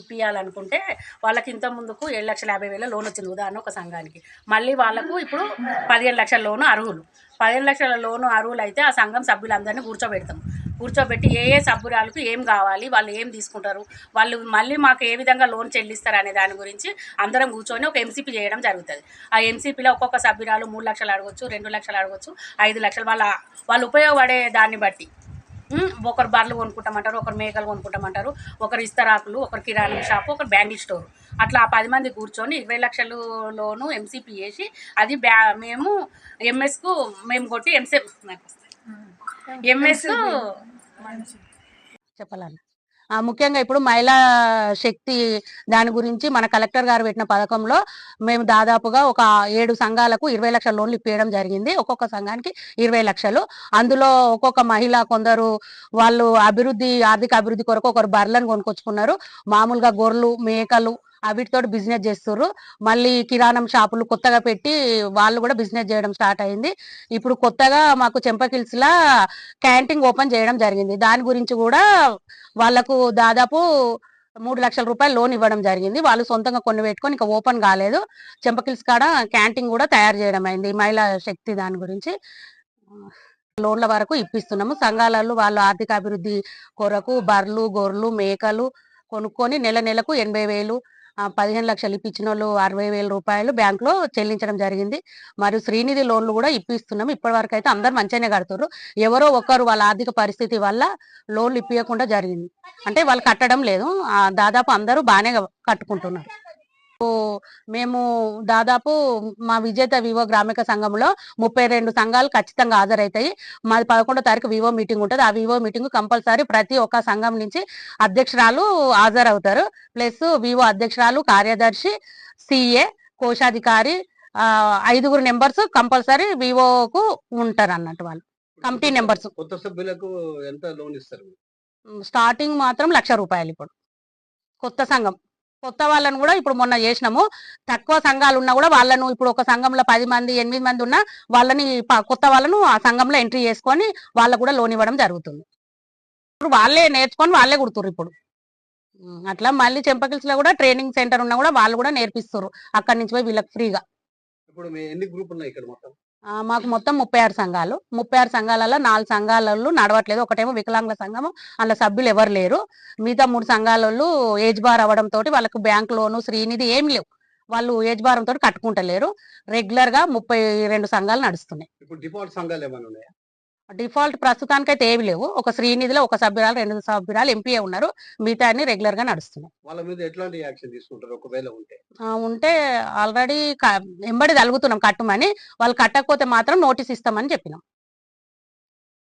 ఇప్పించాలనుకుంటే వాళ్ళకి ఇంత ముందుకు ఏడు లక్షల యాభై వేల లోన్ వచ్చింది ఉదాహరణ ఒక సంఘానికి. మళ్ళీ వాళ్ళకు ఇప్పుడు పదిహేను లక్షల లోను అర్హులు. పదిహేను లక్షల లోను అర్హులు అయితే ఆ సంఘం సభ్యులందరినీ కూర్చోబెడతాం. కూర్చోబెట్టి ఏ ఏ సభ్యురాలకు ఏం కావాలి వాళ్ళు ఏం తీసుకుంటారు వాళ్ళు మళ్ళీ మాకు ఏ విధంగా లోన్ చెల్లిస్తారు అనే దాని గురించి అందరం కూర్చొని ఒక ఎంసీపీ చేయడం జరుగుతుంది. ఆ ఎంసీపీలో ఒక్కొక్క సభ్యురాలు మూడు లక్షలు అడగొచ్చు రెండు లక్షలు అడగొచ్చు ఐదు లక్షలు వాళ్ళ వాళ్ళు ఉపయోగపడే దాన్ని బట్టి. ఒకరు బర్రెలు కొనుక్కుంటామంటారు ఒకరు మేకలు కొనుక్కుంటామంటారు ఒకరు ఇస్తరాకులు ఒకరు కిరాణం షాపు ఒకరు బ్యాంగిల్ స్టోర్. అట్లా ఆ పది మంది కూర్చొని ఇరవై లక్షలు లోను ఎంసీపీ చేసి అది బ్యా మేము ఎంఎస్కు మేము కొట్టి ఎంసీ ఎంఎస్కు చెప్పాలని ఆ, ముఖ్యంగా ఇప్పుడు మహిళా శక్తి దాని గురించి మన కలెక్టర్ గారు పెట్టిన పథకంలో మేము దాదాపుగా ఒక ఏడు సంఘాలకు ఇరవై లక్షల లోన్లు ఇప్పించడం జరిగింది. ఒక్కొక్క సంఘానికి ఇరవై లక్షలు. అందులో ఒక్కొక్క మహిళ కొందరు వాళ్ళు అభివృద్ధి ఆర్థిక అభివృద్ధి కొరకు ఒకరు బర్రెలను కొనుకొచ్చుకున్నారు మామూలుగా గొర్రెలు మేకలు వీటితో బిజినెస్ చేస్తుర్రు. మళ్ళీ కిరాణం షాపులు కొత్తగా పెట్టి వాళ్ళు కూడా బిజినెస్ చేయడం స్టార్ట్ అయింది. ఇప్పుడు కొత్తగా మాకు చెంపకిల్స్ లా క్యాంటీన్ ఓపెన్ చేయడం జరిగింది. దాని గురించి కూడా వాళ్ళకు దాదాపు మూడు లక్షల రూపాయలు లోన్ ఇవ్వడం జరిగింది. వాళ్ళు సొంతంగా కొన్ని పెట్టుకొని ఇంకా ఓపెన్ కాలేదు. చెంపకిల్స్ కాడ క్యాంటీన్ కూడా తయారు చేయడం అయింది. మహిళా శక్తి దాని గురించి లోన్ల వరకు ఇప్పిస్తున్నాము. సంఘాలలో వాళ్ళు ఆర్థిక అభివృద్ధి కొరకు బర్రెలు గొర్రెలు మేకలు కొనుక్కొని నెల నెలకు ఎనభై వేలు పదిహేను లక్షలు ఇప్పించిన వాళ్ళు అరవై వేల రూపాయలు బ్యాంకులో చెల్లించడం జరిగింది. మరియు శ్రీనిధి లోన్లు కూడా ఇప్పిస్తున్నాం. ఇప్పటి వరకు అయితే అందరు మంచిగానే కడుతున్నారు ఎవరో ఒకరు వాళ్ళ ఆర్థిక పరిస్థితి వల్ల లోన్లు ఇప్పించకుండా జరిగింది. అంటే వాళ్ళు కట్టడం లేదు. దాదాపు అందరూ బాగానే కట్టుకుంటున్నారు. మేము దాదాపు మా విజేత వివో గ్రామిక సంఘంలో ముప్పై రెండు సంఘాలు ఖచ్చితంగా హాజరవుతాయి. మాది పదకొండో తారీఖు వివో మీటింగ్ ఉంటుంది. ఆ వివో మీటింగ్ కంపల్సరీ ప్రతి ఒక్క సంఘం నుంచి అధ్యక్షురాలు హాజరవుతారు. ప్లస్ వివో అధ్యక్షురాలు కార్యదర్శి సిఏ కోశాధికారి ఐదుగురు నెంబర్స్ కంపల్సరీ వివోకు ఉంటారు అన్నట్టు వాళ్ళు. కమిటీ నెంబర్స్ కొత్త సభ్యులకు ఎంత లోన్ ఇస్తారు? స్టార్టింగ్ మాత్రం లక్ష రూపాయలు ఇప్పుడు. కొత్త సంఘం. కొత్త వాళ్ళను కూడా ఇప్పుడు మొన్న చేసినాము. తక్కువ సంఘాలు ఉన్నా కూడా వాళ్ళను ఇప్పుడు ఒక సంఘంలో పది మంది ఎనిమిది మంది ఉన్నా వాళ్ళని కొత్త వాళ్ళను ఆ సంఘంలో ఎంట్రీ చేసుకొని వాళ్ళకు కూడా లోన్ ఇవ్వడం జరుగుతుంది. ఇప్పుడు వాళ్ళే నేర్చుకొని వాళ్ళే కుడుతురు ఇప్పుడు. అట్లా మళ్ళీ చెంపకిల్స్లో కూడా ట్రైనింగ్ సెంటర్ ఉన్నా కూడా వాళ్ళు కూడా నేర్పిస్తారు అక్కడి నుంచి పోయి వీళ్ళకి ఫ్రీగా. ఇప్పుడు ఎన్ని గ్రూప్ ఉన్నాయి ఇక్కడ మొత్తం? మాకు మొత్తం ముప్పై ఆరు సంఘాలు. ముప్పై ఆరు సంఘాలలో నాలుగు సంఘాలలో నడవట్లేదు. ఒకటేమో వికలాంగుల సంఘము అందులో సభ్యులు ఎవరు లేరు. మిగతా మూడు సంఘాలలో ఏజ్ బార్ అవ్వడం తోటి వాళ్ళకు బ్యాంక్ లోను శ్రీనిధి ఏం లేవు. వాళ్ళు ఏజ్ భారంతో కట్టుకుంటలేరు. రెగ్యులర్గా ముప్పై రెండు సంఘాలు నడుస్తున్నాయి. డిఫాల్ట్ డిఫాల్ట్ ప్రస్తుతానికైతే ఏమి లేవు. ఒక శ్రీనిధిలో ఒక సభ్యురాలు రెండు సభ్యురాలు ఎంపీఏ ఉన్నారు. మిగతా అన్ని రెగ్యులర్గా నడుస్తున్నాయి. వాళ్ళ మీద ఎట్లాంటి యాక్షన్ తీసుకుంటారు? ఒకవేళ ఉంటే. ఉంటే ఆల్రెడీ ఎంబడి తలుగుతున్నాం కట్టుమని. వాళ్ళు కట్టకపోతే మాత్రం నోటీస్ ఇస్తామని చెప్పినాం.